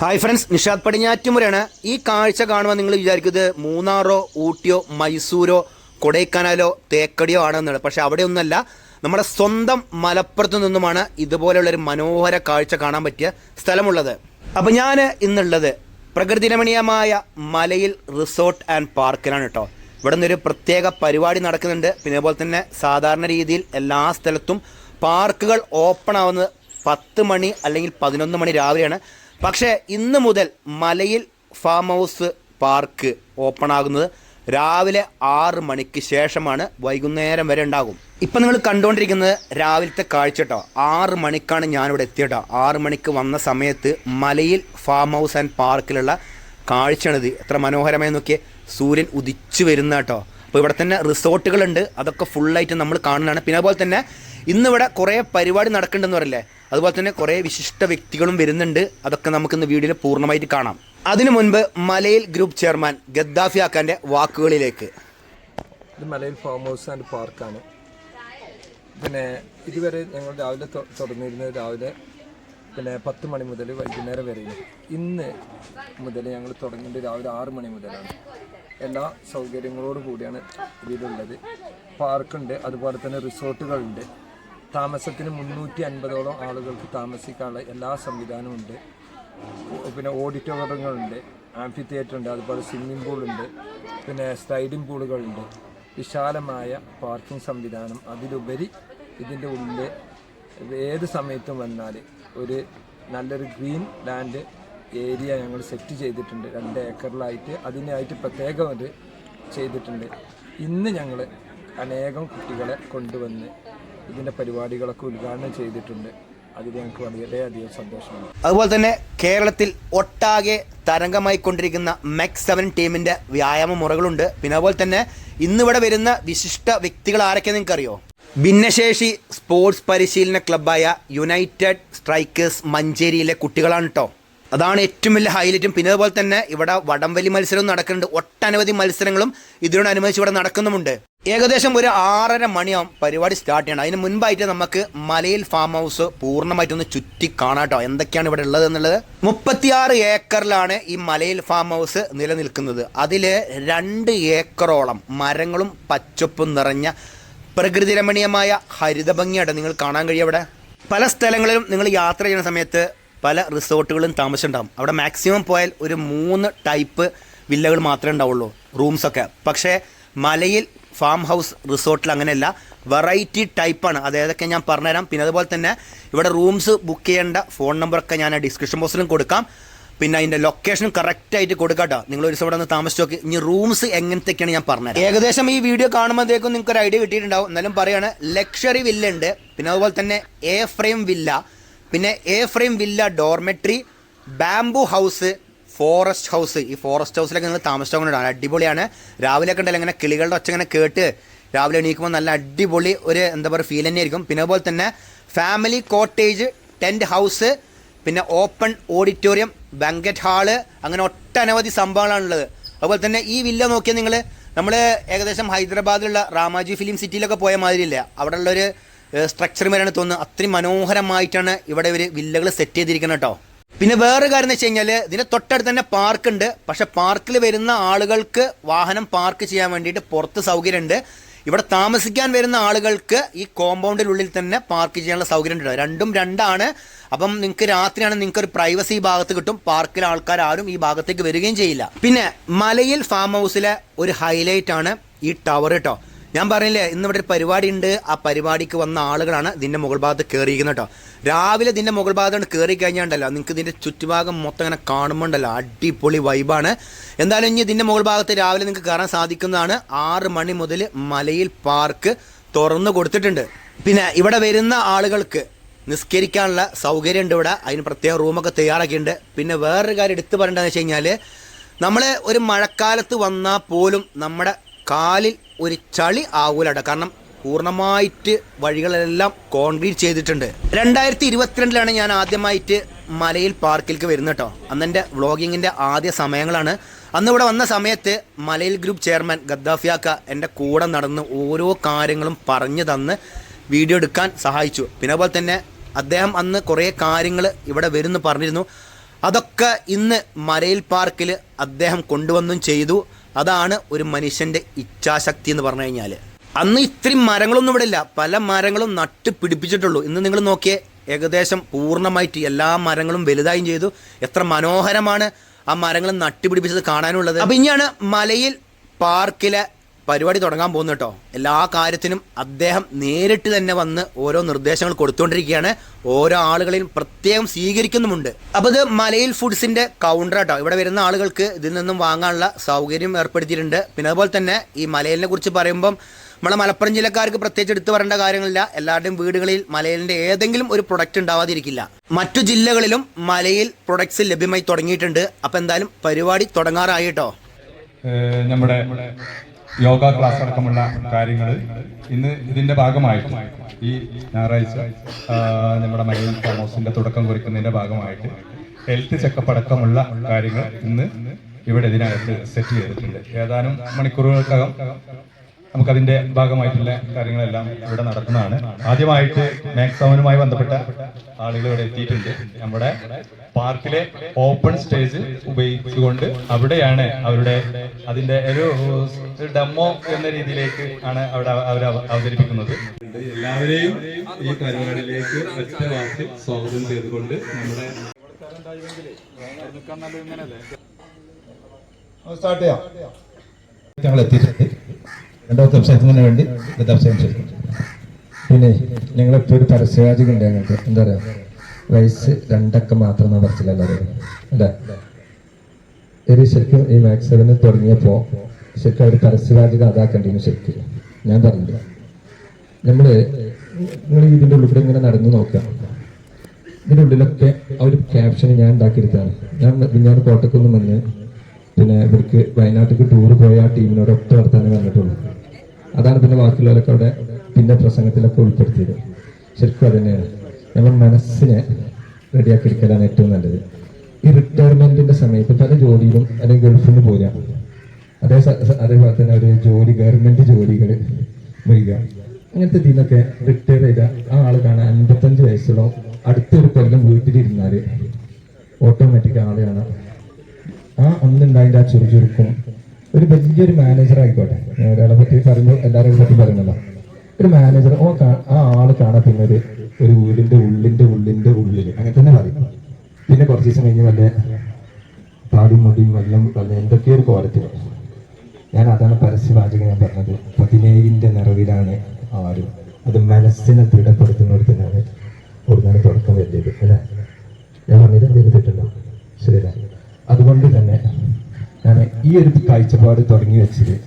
Hi friends Nishad പടിഞ്ഞാറ്റുമുരയാണ് ഈ കാഴ്ച കാണുമ്പോൾ നിങ്ങൾ വിചാരിക്കുന്നത് മൂന്നാറോ ഊട്ടിയോ മൈസൂരോ കൊടൈക്കനാലോ തേക്കടിയോ ആണെന്നാണ്. പക്ഷെ അവിടെയൊന്നല്ല നമ്മുടെ സ്വന്തം മലപ്പുറത്ത് നിന്നുമാണ് ഇതുപോലെയുള്ള ഒരു മനോഹര കാഴ്ച കാണാൻ പറ്റിയ സ്ഥലമുള്ളത്. അപ്പോൾ ഞാൻ ഇന്നുള്ളത് പ്രകൃതി രമണീയമായ മലയിൽ റിസോർട്ട് ആൻഡ് പാർക്കിലാണ് കേട്ടോ. ഇവിടെ നിന്നൊരു പ്രത്യേക പരിപാടി നടക്കുന്നുണ്ട്. പിന്നെ അതുപോലെ തന്നെ സാധാരണ രീതിയിൽ എല്ലാ സ്ഥലത്തും പാർക്കുകൾ ഓപ്പൺ ആവുന്നത് പത്ത് മണി അല്ലെങ്കിൽ പതിനൊന്ന് മണി രാവിലെയാണ്. പക്ഷേ ഇന്ന് മുതൽ മലയിൽ ഫാം ഹൗസ് പാർക്ക് ഓപ്പൺ ആകുന്നത് രാവിലെ ആറ് മണിക്ക് ശേഷമാണ്. വൈകുന്നേരം വരെ ഉണ്ടാകും. ഇപ്പം നിങ്ങൾ കണ്ടുകൊണ്ടിരിക്കുന്നത് രാവിലത്തെ കാഴ്ച കേട്ടോ. ആറ് മണിക്കാണ് ഞാനിവിടെ എത്തിയട്ടോ ആറ് മണിക്ക് വന്ന സമയത്ത് മലയിൽ ഫാം ഹൗസ് ആൻഡ് പാർക്കിലുള്ള കാഴ്ചയാണിത്. എത്ര മനോഹരമായി നോക്കിയേ. സൂര്യൻ ഉദിച്ചു വരുന്ന കേട്ടോ. അപ്പോൾ ഇവിടെ തന്നെ റിസോർട്ടുകളുണ്ട്. അതൊക്കെ ഫുള്ളായിട്ട് നമ്മൾ കാണുന്നതാണ്. പിന്നെ അതുപോലെ തന്നെ ഇന്നിവിടെ കുറേ പരിപാടി നടക്കുന്നുണ്ടെന്ന് പറയില്ലേ? അതുപോലെ തന്നെ കുറേ വിശിഷ്ട വ്യക്തികളും വരുന്നുണ്ട്. അതൊക്കെ നമുക്കിന്ന് വീഡിയോയിൽ പൂർണമായിട്ട് കാണാം. അതിനു മുൻപ് മലയിൽ ഗ്രൂപ്പ് ചെയർമാൻ ഗദ്ദാഫി ആക്കാന്റെ വാക്കുകളിലേക്ക്. ഇത് മലയിൽ ഫാം ഹൗസ് ആൻഡ് പാർക്കാണ് പിന്നെ ഇതുവരെ ഞങ്ങൾ രാവിലെ തുടങ്ങിയിരുന്നത് രാവിലെ പിന്നെ പത്ത് മണി മുതൽ വൈകുന്നേരം വരെയും. ഇന്ന് മുതൽ ഞങ്ങൾ തുടങ്ങുന്നത് രാവിലെ ആറ് മണി മുതലാണ്. എല്ലാ സൗകര്യങ്ങളോടും കൂടിയാണ് ഇതിലുള്ളത്. പാർക്കുണ്ട് അതുപോലെ തന്നെ റിസോർട്ടുകളുണ്ട് താമസത്തിന് മുന്നൂറ്റി അൻപതോളം ആളുകൾക്ക് താമസിക്കാനുള്ള എല്ലാ സംവിധാനവും ഉണ്ട്. പിന്നെ ഓഡിറ്റോറിയങ്ങളുണ്ട് ആംഫി തിയേറ്റർ ഉണ്ട് അതുപോലെ സ്വിമ്മിംഗ് പൂളുണ്ട് പിന്നെ സ്ലൈഡിംഗ് പൂളുകളുണ്ട്. വിശാലമായ പാർക്കിംഗ് സംവിധാനം. അതിലുപരി ഇതിന്റെ ഉള്ളിൽ ഏത് സമയത്തും വന്നാൽ ഒരു നല്ലൊരു ഗ്രീൻ ലാൻഡ് ഏരിയ ഞങ്ങൾ സെറ്റ് ചെയ്തിട്ടുണ്ട്. രണ്ട് ഏക്കറിലായിട്ട് അതിനായിട്ട് പ്രത്യേകം ഒരു ചെയ്തിട്ടുണ്ട്. ഇന്ന് ഞങ്ങൾ അനേകം കുട്ടികളെ കൊണ്ടുവന്ന് ഇതിന്റെ പരിപാടികളൊക്കെ ഉദ്ഘാടനം ചെയ്തിട്ടുണ്ട്. അതിൽ ഞങ്ങൾക്ക് വളരെയധികം സന്തോഷമാണ്. അതുപോലെ തന്നെ കേരളത്തിൽ ഒട്ടാകെ തരംഗമായി കൊണ്ടിരിക്കുന്ന മെക്സ് സെവൻ ടീമിന്റെ വ്യായാമ മുറകളുണ്ട്. പിന്നെ അതുപോലെ തന്നെ ഇന്നിവിടെ വരുന്ന വിശിഷ്ട വ്യക്തികൾ ആരൊക്കെ നിങ്ങൾക്ക് അറിയോ ഭിന്നശേഷി സ്പോർട്സ് പരിശീലന ക്ലബ്ബായ യുണൈറ്റഡ് സ്ട്രൈക്കേഴ്സ് മഞ്ചേരിയിലെ കുട്ടികളാണ് കേട്ടോ അതാണ് ഏറ്റവും വലിയ ഹൈലൈറ്റും പിന്നെ അതുപോലെ തന്നെ ഇവിടെ വടംവലി മത്സരവും നടക്കുന്നുണ്ട്. ഒട്ടനവധി മത്സരങ്ങളും ഇതിനോടനുബന്ധിച്ച് ഇവിടെ നടക്കുന്നുമുണ്ട്. ഏകദേശം ഒരു ആറര മണിയാവും പരിപാടി സ്റ്റാർട്ട് ചെയ്യണം. അതിന് മുൻപായിട്ട് നമുക്ക് മലയിൽ ഫാം ഹൗസ് പൂർണമായിട്ടൊന്ന് ചുറ്റി കാണാട്ടോ എന്തൊക്കെയാണ് ഇവിടെ ഉള്ളത് എന്നുള്ളത്? മുപ്പത്തിയാറ് ഏക്കറിലാണ് ഈ മലയിൽ ഫാം ഹൗസ് നിലനിൽക്കുന്നത്. അതിൽ രണ്ട് ഏക്കറോളം മരങ്ങളും പച്ചപ്പും നിറഞ്ഞ പ്രകൃതി രമണീയമായ ഹരിതഭംഗിയാണ് നിങ്ങൾ കാണാൻ കഴിയും അവിടെ. പല സ്ഥലങ്ങളിലും നിങ്ങൾ യാത്ര ചെയ്യുന്ന സമയത്ത് പല റിസോർട്ടുകളും താമസിച്ചുണ്ടാവും അവിടെ മാക്സിമം പോയാൽ ഒരു മൂന്ന് ടൈപ്പ് വില്ലകൾ മാത്രമേ ഉണ്ടാവുള്ളൂ റൂംസൊക്കെ പക്ഷേ മലയിൽ ഫാം ഹൗസ് റിസോർട്ടിൽ അങ്ങനെയല്ല വെറൈറ്റി ടൈപ്പാണ്. അതേതൊക്കെ ഞാൻ പറഞ്ഞുതരാം. പിന്നെ അതുപോലെ തന്നെ ഇവിടെ റൂംസ് ബുക്ക് ചെയ്യേണ്ട ഫോൺ നമ്പറൊക്കെ ഞാൻ ഡിസ്ക്രിപ്ഷൻ ബോക്സിലും കൊടുക്കാം. പിന്നെ അതിന്റെ ലൊക്കേഷൻ കറക്റ്റ് ആയിട്ട് കൊടുക്കാട്ടോ നിങ്ങൾ ഒരു ദിവസം ഇവിടെ നിന്ന് താമസിച്ച് നോക്കി. ഇനി റൂംസ് എങ്ങനത്തെയൊക്കെയാണ് ഞാൻ പറഞ്ഞത് ഏകദേശം ഈ വീഡിയോ കാണുമ്പോഴത്തേക്കും നിങ്ങൾക്ക് ഒരു ഐഡിയ കിട്ടിയിട്ടുണ്ടാവും. എന്നാലും പറയുകയാണ് ലക്ഷറി വില്ല ഉണ്ട്. പിന്നെ അതുപോലെ തന്നെ എ ഫ്രെയിം വില്ല പിന്നെ A frame villa dormitory bamboo house forest house ഈ ഫോറസ്റ്റ് ഹൗസിലൊക്കെ നിങ്ങൾ താമസിച്ചുകൊണ്ടാണ് അടിപൊളിയാണ്. രാവിലെ ഒക്കെ ഉണ്ടല്ലോ ഇങ്ങനെ കിളികളുടെ ഒച്ച ഇങ്ങനെ കേട്ട് രാവിലെ എണീക്കുമ്പോൾ നല്ല അടിപൊളി ഒരു എന്താ പറയുക ഫീൽ തന്നെയായിരിക്കും. പിന്നെ അതുപോലെ തന്നെ ഫാമിലി കോട്ടേജ് ടെന്റ് ഹൗസ് പിന്നെ ഓപ്പൺ ഓഡിറ്റോറിയം ബാങ്കറ്റ് ഹാൾ അങ്ങനെ ഒട്ടനവധി സംഭവങ്ങളാണുള്ളത് അതുപോലെ തന്നെ ഈ വില്ല നോക്കിയാൽ നിങ്ങൾ നമ്മൾ ഏകദേശം ഹൈദരാബാദിലുള്ള റാമാജി ഫിലിം സിറ്റിയിലൊക്കെ പോയ മാതിരിയില്ല അവിടെ ഉള്ളൊരു സ്ട്രക്ചർ വരെയാണ് തോന്നുന്നത്. അത്രയും മനോഹരമായിട്ടാണ് ഇവിടെ ഇവർ വില്ലകൾ സെറ്റ് ചെയ്തിരിക്കുന്നത് കേട്ടോ. പിന്നെ വേറൊരു കാര്യം എന്ന് വെച്ച് കഴിഞ്ഞാൽ ഇതിന്റെ തൊട്ടടുത്ത് തന്നെ പാർക്കുണ്ട്. പക്ഷെ പാർക്കിൽ വരുന്ന ആളുകൾക്ക് വാഹനം പാർക്ക് ചെയ്യാൻ വേണ്ടിയിട്ട് പുറത്ത് സൗകര്യമുണ്ട്. ഇവിടെ താമസിക്കാൻ വരുന്ന ആളുകൾക്ക് ഈ കോമ്പൗണ്ടിനുള്ളിൽ തന്നെ പാർക്ക് ചെയ്യാനുള്ള സൗകര്യം ഉണ്ട് രണ്ടും രണ്ടാണ്. അപ്പം നിങ്ങൾക്ക് രാത്രിയാണ് നിങ്ങൾക്ക് ഒരു പ്രൈവസി ഭാഗത്ത് കിട്ടും. പാർക്കിലെ ആൾക്കാർ ആരും ഈ ഭാഗത്തേക്ക് വരികയും ചെയ്യില്ല. പിന്നെ മലയിൽ ഫാം ഹൗസിലെ ഒരു ഹൈലൈറ്റ് ആണ് ഈ ടവർ കേട്ടോ. ഞാൻ പറഞ്ഞില്ലേ ഇന്ന് ഇവിടെ ഒരു പരിപാടി ഉണ്ട് ആ പരിപാടിക്ക് വന്ന ആളുകളാണ് ഇതിന്റെ മുകൾ ഭാഗത്ത് കയറിയിരിക്കുന്നത് കേട്ടോ. രാവിലെ ഇതിന്റെ മുകൾ ഭാഗത്ത് കയറി കഴിഞ്ഞാണ്ടല്ലോ നിങ്ങൾക്ക് ഇതിന്റെ ചുറ്റുഭാഗം മൊത്തം ഇങ്ങനെ കാണുമ്പോണ്ടല്ലോ അടിപൊളി വൈബാണ് എന്തായാലും ഇനി ഇതിന്റെ മുകൾ ഭാഗത്ത് രാവിലെ നിങ്ങൾക്ക് കയറാൻ സാധിക്കുന്നതാണ്. ആറ് മണി മുതൽ മലയിൽ പാർക്ക് തുറന്നു കൊടുത്തിട്ടുണ്ട്. പിന്നെ ഇവിടെ വരുന്ന ആളുകൾക്ക് നിസ്കരിക്കാനുള്ള സൗകര്യം ഉണ്ട് ഇവിടെ. അതിന് പ്രത്യേക റൂമൊക്കെ തയ്യാറാക്കിയിട്ടുണ്ട്. പിന്നെ വേറൊരു കാര്യം എടുത്തു പറയേണ്ടതെന്ന് വെച്ച് കഴിഞ്ഞാൽ നമ്മൾ ഒരു മഴക്കാലത്ത് വന്നാൽ പോലും നമ്മുടെ കാലിൽ ഒരു ചളി ആവൂലട. കാരണം പൂർണമായിട്ട് വഴികളെല്ലാം കോൺക്രീറ്റ് ചെയ്തിട്ടുണ്ട്. രണ്ടായിരത്തി ഇരുപത്തിരണ്ടിലാണ് ഞാൻ ആദ്യമായിട്ട് മലയിൽ പാർക്കിലേക്ക് വരുന്നത് കേട്ടോ അന്ന് എന്റെ വ്ളോഗിങ്ങിന്റെ ആദ്യ സമയങ്ങളാണ്. അന്ന് ഇവിടെ വന്ന സമയത്ത് മലയിൽ ഗ്രൂപ്പ് ചെയർമാൻ ഗദ്ദാഫിയാക്ക എന്റെ കൂടെ നടന്ന് ഓരോ കാര്യങ്ങളും പറഞ്ഞു തന്ന് വീഡിയോ എടുക്കാൻ സഹായിച്ചു. പിന്നെ അതുപോലെ തന്നെ അദ്ദേഹം അന്ന് കുറേ കാര്യങ്ങൾ ഇവിടെ വരുന്നു പറഞ്ഞിരുന്നു. അതൊക്കെ ഇന്ന് മലയിൽ പാർക്കിൽ അദ്ദേഹം കൊണ്ടുവന്നും ചെയ്തു. അതാണ് ഒരു മനുഷ്യന്റെ ഇച്ഛാശക്തി എന്ന് പറഞ്ഞു കഴിഞ്ഞാൽ അന്ന് ഇത്രയും മരങ്ങളൊന്നും ഇവിടെ ഇല്ല. പല മരങ്ങളും നട്ട് പിടിപ്പിച്ചിട്ടുള്ളൂ. ഇന്ന് നിങ്ങൾ നോക്കിയേ ഏകദേശം പൂർണമായിട്ട് എല്ലാ മരങ്ങളും വലുതായും ചെയ്തു. എത്ര മനോഹരമാണ് ആ മരങ്ങൾ നട്ടുപിടിപ്പിച്ചത് കാണാനുള്ളത്. അപ്പം ഇനിയാണ് മലയിൽ പാർക്കിലെ പരിപാടി തുടങ്ങാൻ പോകുന്നു കേട്ടോ. എല്ലാ കാര്യത്തിനും അദ്ദേഹം നേരിട്ട് തന്നെ വന്ന് ഓരോ നിർദ്ദേശങ്ങൾ കൊടുത്തുകൊണ്ടിരിക്കുകയാണ്. ഓരോ ആളുകളെയും പ്രത്യേകം സ്വീകരിക്കുന്നുമുണ്ട്. അപ്പോൾ ഇത് മലയിൽ ഫുഡ്സിന്റെ കൗണ്ടർ കേട്ടോ ഇവിടെ വരുന്ന ആളുകൾക്ക് ഇതിൽ നിന്നും വാങ്ങാനുള്ള സൗകര്യം ഏർപ്പെടുത്തിയിട്ടുണ്ട്. പിന്നെ അതുപോലെ തന്നെ ഈ മലയിലിനെ കുറിച്ച് പറയുമ്പം നമ്മളെ മലപ്പുറം ജില്ലക്കാർക്ക് പ്രത്യേകിച്ച് എടുത്തു പറയേണ്ട കാര്യങ്ങളില്ല. എല്ലാവരുടെയും വീടുകളിൽ മലയിലിന്റെ ഏതെങ്കിലും ഒരു പ്രൊഡക്റ്റ് ഉണ്ടാവാതിരിക്കില്ല. മറ്റു ജില്ലകളിലും മലയിൽ പ്രൊഡക്ട്സ് ലഭ്യമായി തുടങ്ങിയിട്ടുണ്ട്. അപ്പോൾ എന്തായാലും പരിപാടി തുടങ്ങാറായി കേട്ടോ. നമ്മുടെ യോഗ ക്ലാസ് അടക്കമുള്ള കാര്യങ്ങൾ ഇന്ന് ഇതിന്റെ ഭാഗമായിട്ട് ഈ ഞായറാഴ്ച നമ്മുടെ മലയിൽ തോമസിന്റെ തുടക്കം കുറിക്കുന്നതിന്റെ ഭാഗമായിട്ട് ഹെൽത്ത് ചെക്കപ്പ് അടക്കമുള്ള കാര്യങ്ങൾ ഇന്ന് ഇവിടെ ഇതിനകത്ത് സെറ്റ് ചെയ്തിട്ടുണ്ട്. ഏതാനും മണിക്കൂറുകൾക്കകം നമുക്കതിന്റെ ഭാഗമായിട്ടുള്ള കാര്യങ്ങളെല്ലാം ഇവിടെ നടക്കുന്നതാണ്. ആദ്യമായിട്ട് മാക്സവനുമായി ബന്ധപ്പെട്ട ആളുകൾ ഇവിടെ എത്തിയിട്ടുണ്ട്. നമ്മുടെ പാർക്കിലെ ഓപ്പൺ സ്റ്റേജ് ഉപയോഗിച്ചുകൊണ്ട് അവിടെയാണ് അവരുടെ അതിന്റെ ഒരു ഡെമോ എന്ന രീതിയിലേക്ക് ആണ് അവിടെ അവർ അവതരിപ്പിക്കുന്നത്. എല്ലാവരെയും ഈ പരിപാടിയിലേക്ക് ഒറ്റ വാക്കിൽ സ്വാഗതം ചെയ്തുകൊണ്ട് നമ്മുടെ സ്റ്റാർട്ട് ചെയ്യാം. ഞങ്ങൾ എത്തിയിട്ടുണ്ട്. രണ്ടാമത്തെ സംശയത്തിന് വേണ്ടി സംശയം പിന്നെ ഞങ്ങളിപ്പോൾ ഒരു പരസ്യവാചകം ഉണ്ട് ഞങ്ങൾക്ക്. എന്താ പറയുക വയസ്സ് രണ്ടക്ക മാത്രം എന്നാ പറച്ചില്ലല്ലോ അല്ലേ? ഒരു ശരിക്കും ഈ മാക്സ് സെവന് തുടങ്ങിയപ്പോൾ ശരിക്കും ഒരു പരസ്യവാചകം അതാക്കേണ്ടിന് ശരിക്കും. ഞാൻ പറഞ്ഞില്ല. നമ്മൾ നിങ്ങൾ ഇതിന്റെ ഉള്ളിൽ ഇങ്ങനെ നടന്നു നോക്കുക. ഇതിന്റെ ഉള്ളിലൊക്കെ ആ ഒരു ക്യാപ്ഷൻ ഞാൻ ഉണ്ടാക്കിയെടുത്താണ് ഞാൻ വിഞ്ഞാറ് കോട്ടക്കുന്ന് വന്ന് പിന്നെ ഇവർക്ക് വയനാട്ടിലേക്ക് ടൂർ പോയ ആ ടീമിനോട് ഒറ്റ വർത്താനേ വന്നിട്ടുള്ളൂ. അതാണ് പിന്നെ ബാക്കിയുള്ളവരൊക്കെ അവിടെ പിന്നെ പ്രസംഗത്തിലൊക്കെ ഉൾപ്പെടുത്തിയത്. ശരിക്കും അത് തന്നെയാണ് നമ്മൾ മനസ്സിനെ റെഡിയാക്കി എടുക്കലാണ് ഏറ്റവും നല്ലത്. ഈ റിട്ടയർമെന്റിന്റെ സമയത്ത് പല ജോലിയിലും അല്ലെങ്കിൽ ഗൾഫിൽ പോരാ. അതേ അതേപോലെ തന്നെ ഒരു ജോലി ഗവൺമെന്റ് ജോലികൾ വരിക. അങ്ങനത്തെ ഇതിനൊക്കെ റിട്ടയർ ചെയ്ത ആ ആൾ കാണാൻ അൻപത്തഞ്ച് വയസ്സുള്ള അടുത്തൊരു കൊല്ലം വീട്ടിലിരുന്നാൽ ഓട്ടോമാറ്റിക് ആൾ കാണാം ആ അന്നുണ്ടായതിന്റെ ആ ചുറുചുറുക്കും ഒരു വലിയൊരു മാനേജർ ആയിക്കോട്ടെ. ഞാൻ ഒരാളെ പറ്റി പറയുമ്പോൾ എല്ലാവരെയും പറ്റി പറഞ്ഞല്ലോ ഒരു മാനേജർ ഓ ആ ആൾ കാണാൻ പിന്നെ ഒരു ഒരു വീടിന്റെ ഉള്ളിന്റെ ഉള്ളിന്റെ ഉള്ളിൽ അങ്ങനെ തന്നെ പറയും. പിന്നെ കുറച്ച് ദിവസം കഴിഞ്ഞ് വല്ല താടിയും മുടിയും വെള്ളം വല്ല എന്തൊക്കെയോ ഒരു കോലത്തിൽ ഞാൻ അതാണ് പരസ്യവാചകം ഞാൻ പറഞ്ഞത്. പതിനേഴിന്റെ നിറവിലാണ് ആരും. അത് മനസ്സിനെ ദൃഢപ്പെടുത്തുന്നിടത്തിനാണ് ഒടുങ്ങാണ് തുടക്കം വരുന്നത് അല്ലേ? ഞാൻ പറഞ്ഞത് എന്തെങ്കിലും തെറ്റുണ്ടോ? ശരിയല്ല? അതുകൊണ്ട് തന്നെ ഈ ഒരു കാഴ്ചപ്പാട് തുടങ്ങി വെച്ചത്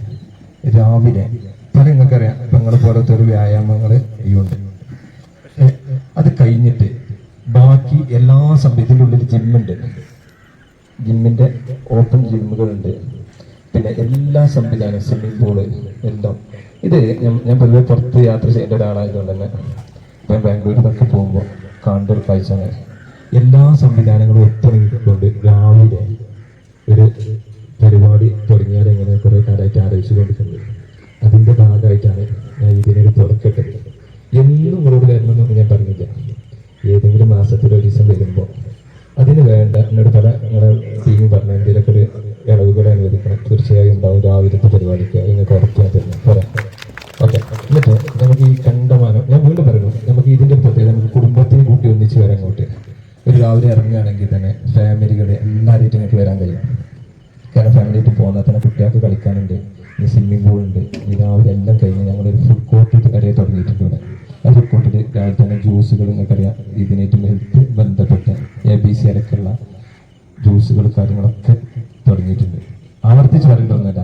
രാവിലെ. പല നിങ്ങൾക്കറിയാം നിങ്ങളെ പോലത്തെ ഒരു വ്യായാമങ്ങൾ ഉണ്ട് അത് കഴിഞ്ഞിട്ട് ബാക്കി എല്ലാ സംഭവത്തിന്റെ ജിമ്മുണ്ട് ജിമ്മിന്റെ ഓപ്പൺ ജിമ്മുകളുണ്ട് പിന്നെ എല്ലാ സംവിധാനം സ്വിമ്മിംഗ് പൂൾ എല്ലാം. ഇത് ഞാൻ- ഞാൻ പൊതുവെ പുറത്ത് യാത്ര ചെയ്യേണ്ട ഒരാളായതുകൊണ്ട് തന്നെ ഞാൻ ബാംഗ്ലൂരിലൊക്കെ പോകുമ്പോൾ കാണേണ്ട ഒരു കാഴ്ചയാണ്. എല്ലാ സംവിധാനങ്ങളും ഒത്തിണങ്ങിക്കൊണ്ട് രാവിലെ ഒരു പരിപാടി തുടങ്ങിയാൽ എങ്ങനെ കുറെ കാലമായിട്ട് ആലോചിച്ചുകൊണ്ടിരിക്കുന്നത് അതിന്റെ ഭാഗമായിട്ടാണ് ഞാൻ ഇതിനൊരു തുടക്കട്ടത് എന്നും നിങ്ങളോട് വരണമെന്നൊന്നും ഞാൻ പറഞ്ഞില്ല. ഏതെങ്കിലും മാസത്തിൽ ഒരു ദിവസം വരുമ്പോൾ അതിന് വേണ്ട എന്നോട് പല നിങ്ങളുടെ ടീം പറഞ്ഞ എന്തെങ്കിലുമൊക്കെ ഒരു ഇളവുകൾ അനുവദിക്കണം. തീർച്ചയായും ഉണ്ടാവും. രാവിലത്തെ പരിപാടിക്ക് നിങ്ങൾക്ക് ഉറപ്പാൻ തരുന്നു പോരാ ഓക്കെ. എന്നിട്ട് നമുക്ക് ഈ കണ്ടമാനം ഞാൻ വീണ്ടും പറയുന്നു നമുക്ക് ഇതിന്റെ പ്രത്യേകത നമുക്ക് കുടുംബത്തിന് കൂട്ടി ഒന്നിച്ച് വരാൻ അങ്ങോട്ട്. ഒരു രാവിലെ ഇറങ്ങുകയാണെങ്കിൽ തന്നെ ഫാമിലികളെ എല്ലാവരും നിങ്ങൾക്ക് വരാൻ കഴിയും. ഫാമിലിയായിട്ട് പോകുന്ന തന്നെ കുട്ടികൾക്ക് കളിക്കാനുണ്ട്. ഈ സ്വിമ്മിംഗ് പൂൾ ഉണ്ട്. ഈ രാവിലെ എല്ലാം കഴിഞ്ഞ് ഞങ്ങളൊരു ഫുഡ് കോർട്ട് കടയെ തുടങ്ങിയിട്ടുണ്ട് ഇവിടെ. ആ ഫുഡ് കോർട്ടിൽ രാവിലെ തന്നെ ജ്യൂസുകൾ നിങ്ങൾക്കറിയാം ഇതിനായിട്ടും ഹെൽത്ത് ബന്ധപ്പെട്ട എ ബി സി അടക്കമുള്ള ജ്യൂസുകൾ കാര്യങ്ങളൊക്കെ തുടങ്ങിയിട്ടുണ്ട്. ആവർത്തിച്ച് പറയേണ്ടതൊന്നുമില്ല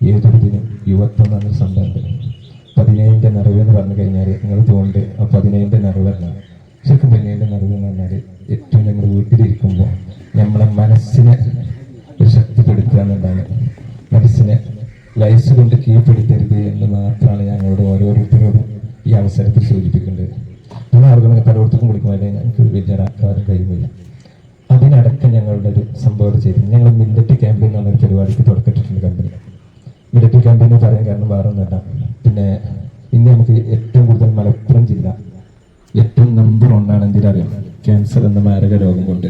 ഏതൊരു ദിനം യുവത്വം എന്ന് പറഞ്ഞ സംഭവമുണ്ട് പതിനേഴിന്റെ നിറവ് എന്ന് പറഞ്ഞു കഴിഞ്ഞാൽ നിങ്ങൾ തോന്നുന്നുണ്ട് ആ പതിനേഴിന്റെ നിറവല്ല ശരിക്കും പതിനേഴിന്റെ നിറവ് എന്ന് പറഞ്ഞാൽ ഏറ്റവും നമ്മൾ വീട്ടിലിരിക്കുമ്പോൾ നമ്മളെ മനസ്സിനെ എന്നുള്ളതാണ് മനസ്സിനെ ലൈസ് കൊണ്ട് കീഴ്പ്പെടുത്തരുത് എന്ന് മാത്രമാണ് ഞങ്ങളോട് ഓരോരുത്തരോടും ഈ അവസരത്തിൽ സൂചിപ്പിക്കേണ്ടത്. പല ആളുകളും പലയിടത്തും വിളിക്കുമ്പോൾ ഞങ്ങൾക്ക് കാര്യം കഴിയുമില്ല അതിനടക്കം ഞങ്ങളുടെ ഒരു സംഭവം ചെയ്തു. ഞങ്ങൾ മില്ലറ്റ് ക്യാമ്പയിൻ എന്ന് പറഞ്ഞൊരു പരിപാടിക്ക് തുടക്കത്തിട്ടുണ്ട് കമ്പനി മിലിറ്ററി ക്യാമ്പയിൻ എന്ന് പറയാൻ കാരണം വേറെ ഒന്നല്ല പിന്നെ ഇന്ന് നമുക്ക് ഏറ്റവും കൂടുതൽ മലപ്പുറം ജില്ല ഏറ്റവും നമ്പർ ഒന്നാണ് എന്തിനറിയാം ക്യാൻസർ എന്ന മാരക രോഗം കൊണ്ട്.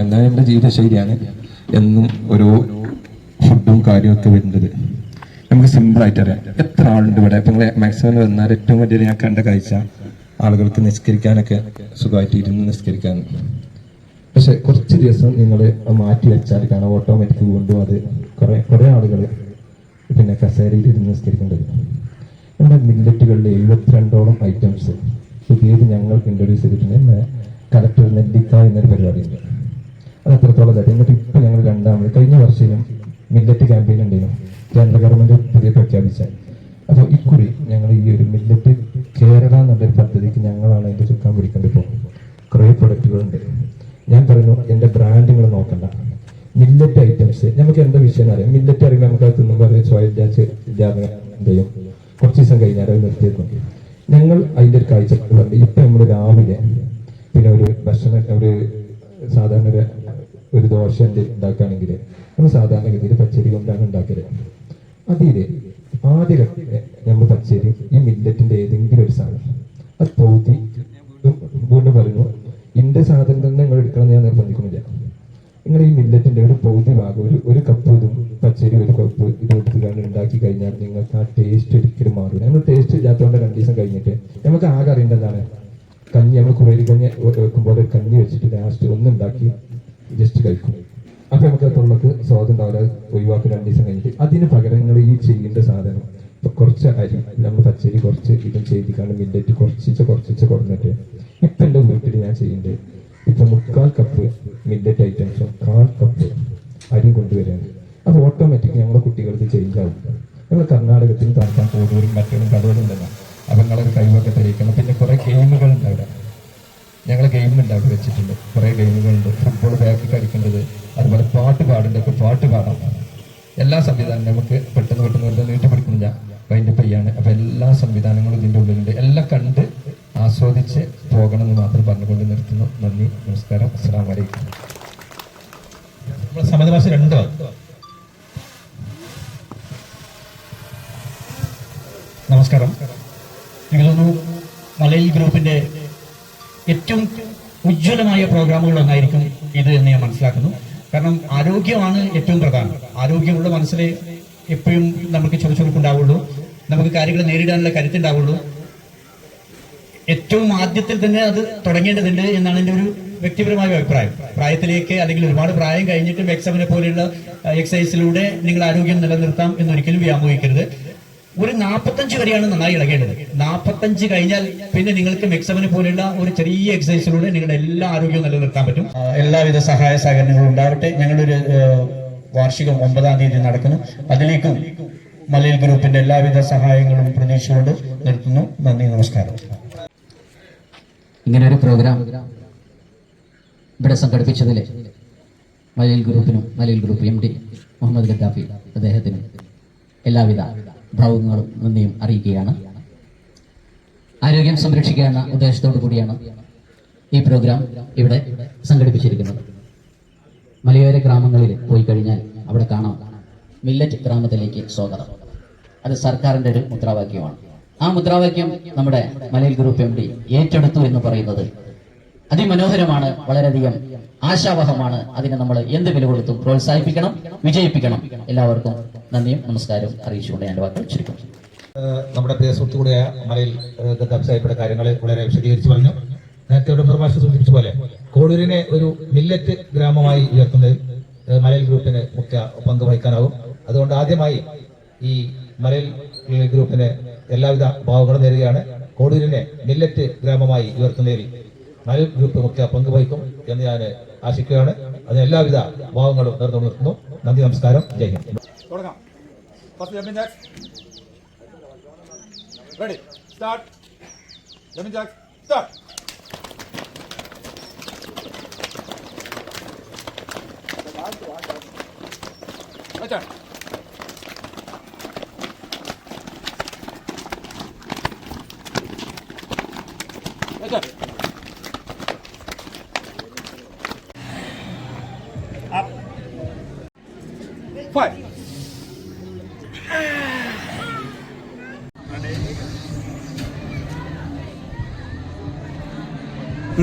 എന്നാൽ നമ്മുടെ ജീവിതശൈലിയാണ് എന്നും ഓരോ ഫുഡും കാര്യമൊക്കെ വരുന്നത്. നമുക്ക് സിമ്പിളായിട്ട് അറിയാം. എത്ര ആളുണ്ട് ഇവിടെ? ഇപ്പം മാക്സിമം വന്നാൽ ഏറ്റവും വലിയ ഞാൻ കണ്ട കാഴ്ച ആളുകൾക്ക് നിസ്കരിക്കാനൊക്കെ സുഖമായിട്ട് ഇരുന്ന് നിസ്കരിക്കാൻ പക്ഷെ കുറച്ച് ദിവസം നിങ്ങൾ മാറ്റി വെച്ചാൽ കാരണം ഓട്ടോമാറ്റിക് വീണ്ടും അത് കുറേ കുറേ ആളുകൾ പിന്നെ കസേരയിൽ ഇരുന്ന് നിസ്കരിക്കേണ്ടത് നമ്മുടെ മില്ലറ്റുകളിൽ എഴുപത്തിരണ്ടോളം ഐറ്റംസ് പുതിയത് ഞങ്ങൾ ഇൻട്രൊഡ്യൂസ് ചെയ്തിട്ടുണ്ട്. കലക്ടർ നെല്ലിക്ക എന്നൊരു പരിപാടിയുണ്ട്. അത് എത്രത്തോളം തരും എന്നിട്ട് ഇപ്പം ഞങ്ങൾ രണ്ടാമത് കഴിഞ്ഞ വർഷത്തിലും മില്ലറ്റ് ക്യാമ്പയിൻ ഉണ്ടായിരുന്നു. കേന്ദ്ര ഗവൺമെന്റ് പുതിയ പ്രഖ്യാപിച്ച. അപ്പോൾ ഇക്കുറി ഞങ്ങൾ ഈ ഒരു മില്ലറ്റ് കേരള എന്നുള്ളൊരു പദ്ധതിക്ക് ഞങ്ങളാണ് അതിന്റെ ചുക്കാൻ പിടിക്കേണ്ടത് പോകുന്നത്. കുറേ പ്രൊഡക്റ്റുകളുണ്ട് ഞാൻ പറഞ്ഞു എന്റെ ബ്രാൻഡുകൾ നോക്കണ്ട. മില്ലറ്റ് ഐറ്റംസ് നമുക്ക് എന്താ വിഷയം അറിയാം. മില്ലറ്റ് അറിയുമ്പോൾ നമുക്ക് അത് തിന്നുമ്പോൾ അത് സോയിൽ ഡാച്ച് എന്ത് കുറച്ച് ദിവസം കഴിഞ്ഞാൽ അത് നിർത്തിയേക്കും. ഞങ്ങൾ അതിന്റെ ഒരു കാഴ്ചപ്പാടുണ്ട് ഇപ്പം നമ്മൾ രാവിലെ പിന്നെ ഒരു ഭക്ഷണ ഒരു സാധാരണ ഒരു ദോശ ഉണ്ടാക്കുകയാണെങ്കിൽ നമ്മൾ സാധാരണ ഗതിയിൽ പച്ചരി കൊണ്ടാണ് ഉണ്ടാക്കൽ. അതിലെ ആദ്യ നമ്മൾ പച്ചരി ഈ മില്ലറ്റിന്റെ ഏതെങ്കിലും ഒരു സാധനം. അത് പൗതി വീണ്ടും പറയുന്നു ഇന്റെ സാധനം തന്നെ നിങ്ങൾ എടുക്കണം ഞാൻ നിർബന്ധിക്കുന്നില്ല. നിങ്ങൾ ഈ മില്ലറ്റിന്റെ ഒരു പൗതി ഭാഗം ഒരു ഒരു കപ്പ് ഇതും പച്ചരി ഒരു കപ്പ് ഇത് എടുത്തുകൊണ്ട് ഉണ്ടാക്കി കഴിഞ്ഞാൽ നിങ്ങൾക്ക് ആ ടേസ്റ്റ് ഒരിക്കലും മാറില്ല നമ്മൾ ടേസ്റ്റ് ഇല്ലാത്തതുകൊണ്ട് രണ്ട് ദിവസം കഴിഞ്ഞിട്ട് നമുക്ക് ആകെ അറിയേണ്ടതാണ് കഞ്ഞി നമ്മൾ കുറേ കഞ്ഞി വെക്കുമ്പോൾ കഞ്ഞി വെച്ചിട്ട് ലാസ്റ്റ് ഒന്ന് ഉണ്ടാക്കി ജസ്റ്റ് കഴിക്കും. അപ്പൊ നമുക്ക് തുള്ളക്ക് സ്വാദം ഉണ്ടാവില്ല ഒഴിവാക്കി രണ്ട് ദിവസം കഴിഞ്ഞിട്ട് അതിന് പകരം നിങ്ങൾ ഈ ചെയ്യേണ്ട സാധനം. ഇപ്പൊ കുറച്ച് അരി നമ്മൾ പച്ചരി കുറച്ച് ഇതും ചെയ്തിക്കാണ്ട് മില്ലറ്റ് കുറച്ചിച്ച് കുറച്ചിച്ച് കുറഞ്ഞിട്ട് ഇപ്പൊ എന്റെ വീട്ടിൽ ഞാൻ ചെയ്യേണ്ടത് ഇപ്പൊ മുക്കാൽ കപ്പ് മില്ലറ്റ് ഐറ്റംസും കാൽ കപ്പ് അരി കൊണ്ടുവരാണ്. അപ്പൊ ഓട്ടോമാറ്റിക് നമ്മുടെ കുട്ടികൾക്ക് ചേഞ്ച് ആവും. ഞങ്ങൾ കർണാടകത്തിൽ താൽക്കാൻ കൂടുതലും മറ്റൊന്നും കടകളുണ്ടല്ലോ അപ്പൊ നിങ്ങളൊക്കെ കഴിവൊക്കെ തെളിയിക്കണം പിന്നെ കുറെ ഗെയിമുകൾ ഉണ്ട് അവിടെ ഞങ്ങൾ ഗെയിമുണ്ട് അവിടെ വെച്ചിട്ടുണ്ട്. കുറേ ഗെയിമുകളുണ്ട് ഫുട്ബോൾ ബാക്കി കളിക്കേണ്ടത്. അതുപോലെ പാട്ട് പാടേണ്ടതൊക്കെ പാട്ട് പാടാം. എല്ലാ സംവിധാനം നമുക്ക് പെട്ടെന്ന് പെട്ടെന്ന് വെറുതെ നീട്ടി പിടിക്കുന്നില്ല അതിന്റെ പയ്യാണ്. അപ്പോൾ എല്ലാ സംവിധാനങ്ങളും ഇതിന്റെ ഉള്ളിലുണ്ട്. എല്ലാം കണ്ട് ആസ്വദിച്ച് പോകണമെന്ന് മാത്രം പറഞ്ഞുകൊണ്ട് നിർത്തുന്നു. നന്ദി നമസ്കാരം. അസ്സാം വലൈക്കും നമസ്കാരം. തോന്നുന്നു മലയിൽ ഗ്രൂപ്പിന്റെ ഏറ്റവും ഉജ്ജ്വലമായ പ്രോഗ്രാമുകൾ ഒന്നായിരിക്കും ഇത് എന്ന് ഞാൻ മനസ്സിലാക്കുന്നു. കാരണം ആരോഗ്യമാണ് ഏറ്റവും പ്രധാനം. ആരോഗ്യമുള്ള മനസ്സിലെ എപ്പോഴും നമുക്ക് ചുറുചുറുക്കുണ്ടാവുള്ളൂ നമുക്ക് കാര്യങ്ങൾ നേരിടാനുള്ള കരുത്തുണ്ടാവുള്ളൂ. ഏറ്റവും ആദ്യത്തിൽ തന്നെ അത് തുടങ്ങേണ്ടതുണ്ട് എന്നാണ് എന്റെ ഒരു വ്യക്തിപരമായ അഭിപ്രായം. പ്രായത്തിലേക്ക് അല്ലെങ്കിൽ ഒരുപാട് പ്രായം കഴിഞ്ഞിട്ടും എക്സാമിനെ പോലെയുള്ള എക്സസൈസിലൂടെ നിങ്ങൾ ആരോഗ്യം നിലനിർത്താം എന്നൊരിക്കലും വ്യാമോഹിക്കരുത്. ഒരു നാൽപ്പത്തഞ്ച് വരെയാണ് നന്നായി ഇളകേണ്ടത്. നാൽപ്പത്തഞ്ച് കഴിഞ്ഞാൽ പിന്നെ നിങ്ങൾക്ക് മെക്സമിന് പോലെയുള്ള ഒരു ചെറിയ എക്സസൈസിലൂടെ നിങ്ങളുടെ എല്ലാ ആരോഗ്യവും നിലനിർത്താൻ പറ്റും. എല്ലാവിധ സഹായ സഹകരണങ്ങളും ഉണ്ടാവട്ടെ. ഞങ്ങളൊരു വാർഷികം ഒമ്പതാം തീയതി നടക്കുന്നു. അതിലേക്കും മലയിൽ ഗ്രൂപ്പിന്റെ എല്ലാവിധ സഹായങ്ങളും പ്രതീക്ഷിച്ചുകൊണ്ട് നിർത്തുന്നു. നന്ദി നമസ്കാരം. ഇങ്ങനെ ഒരു പ്രോഗ്രാം ഇവിടെ സംഘടിപ്പിച്ചതിൽ Malayil ഗ്രൂപ്പിനും Malayil group M D Muhammad Gaddafi അദ്ദേഹത്തിനും എല്ലാവിധ ഭാവുകങ്ങളും നന്ദിയും അറിയിക്കുകയാണ്. ആരോഗ്യം സംരക്ഷിക്കുക എന്ന ഉദ്ദേശത്തോടു കൂടിയാണ് ഈ പ്രോഗ്രാം ഇവിടെ സംഘടിപ്പിച്ചിരിക്കുന്നത്. മലയോര ഗ്രാമങ്ങളിൽ പോയി കഴിഞ്ഞാൽ അവിടെ കാണാം മില്ലറ്റ് ഗ്രാമത്തിലേക്ക് സ്വാഗതം. അത് സർക്കാരിന്റെ ഒരു മുദ്രാവാക്യമാണ്. ആ മുദ്രാവാക്യം നമ്മുടെ മലയിൽ ഗ്രൂപ്പ് എം ഡി ഏറ്റെടുത്തു എന്ന് പറയുന്നത് അതിമനോഹരമാണ് വളരെയധികം ആശാവഹമാണ്. അതിനെ നമ്മൾ എന്ത് വില കൊടുത്തും പ്രോത്സാഹിപ്പിക്കണം വിജയിപ്പിക്കണം. എല്ലാവർക്കും നന്ദിയും നമസ്കാരവും അറിയിച്ചുകൊണ്ട് ഞാൻ വാക്കുകൾ ചുരുക്കും. നമ്മുടെ പ്രിയ സുഹൃത്തുകൂടിയ മലയിൽ സാഹിബിയുടെ കാര്യങ്ങൾ വളരെ വിശദീകരിച്ചു പറഞ്ഞു. നേരത്തെ ഒരു പ്രഭാഷ സൂചിപ്പിച്ച പോലെ കോടൂരിനെ ഒരു മില്ലറ്റ് ഗ്രാമമായി ഉയർത്തുന്നതിൽ മലയിൽ ഗ്രൂപ്പിന് മുഖ്യ പങ്ക് വഹിക്കാനാവും. അതുകൊണ്ട് ആദ്യമായി ഈ മലയിൽ ഗ്രൂപ്പിന് എല്ലാവിധ ഭാവങ്ങളും നേരുകയാണ്. കോടൂരിനെ മില്ലറ്റ് ഗ്രാമമായി ഉയർത്തുന്നതിൽ മുഖ്യ പങ്ക് വഹിക്കും എന്ന് ഞാൻ ആശിക്കുകയാണ്. അതിന് എല്ലാവിധ ഭാവങ്ങളും നേർന്നു നിർത്തുന്നു നന്ദി നമസ്കാരം. ജയ് ഹിന്ദ്. സ്റ്റാർട്ട് ജമ്പിങ്